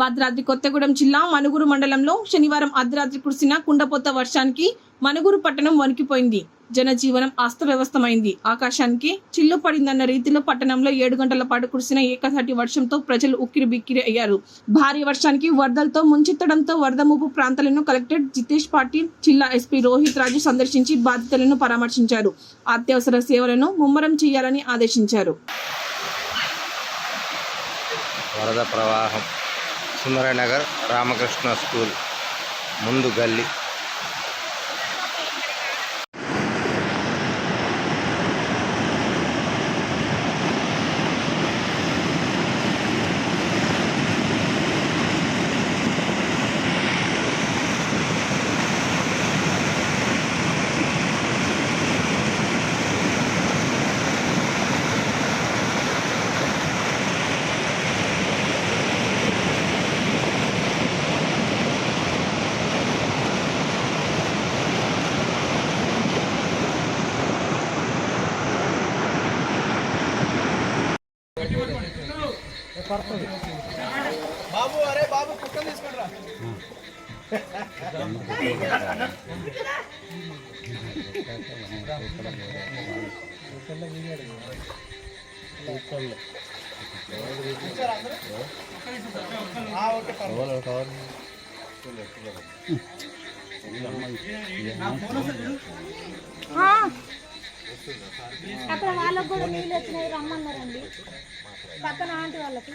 భద్రాద్రి కొత్తగూడెం జిల్లా మనుగురు మండలంలో శనివారం అర్ధరాత్రి కురిసిన కుండపోత వర్షానికి మనుగురు పట్టణం వణికిపోయింది. జనజీవనం అస్తవ్యవస్థమైంది ఆకాశానికి చిల్లు పడిందన్న రీతిలో పట్టణంలో ఏడు గంటల పాటు కురిసిన ఏకధాటి వర్షంతో ప్రజలు ఉక్కిరి బిక్కిరి అయ్యారు. భారీ వర్షానికి వరదలతో ముంచెత్తడంతో వరద ముప్పు ప్రాంతాలను కలెక్టర్ జితేష్ పాటిల్ జిల్లా ఎస్పీ రోహిత్ రాజు సందర్శించి బాధితులను పరామర్శించారు. అత్యవసర సేవలను ముమ్మరం చేయాలని ఆదేశించారు. వరద ప్రవాహం సుందరనగర్ రామకృష్ణ స్కూల్ ముందు గల్లీ. బాబు అరే బాబు కుక్కలు తీసుకుంటారా. ఓకే అక్కడ వాళ్ళకు కూడా నీళ్ళు వచ్చినాయి రమ్మన్నారండి. పక్కన ఆంటీ వాళ్ళకి.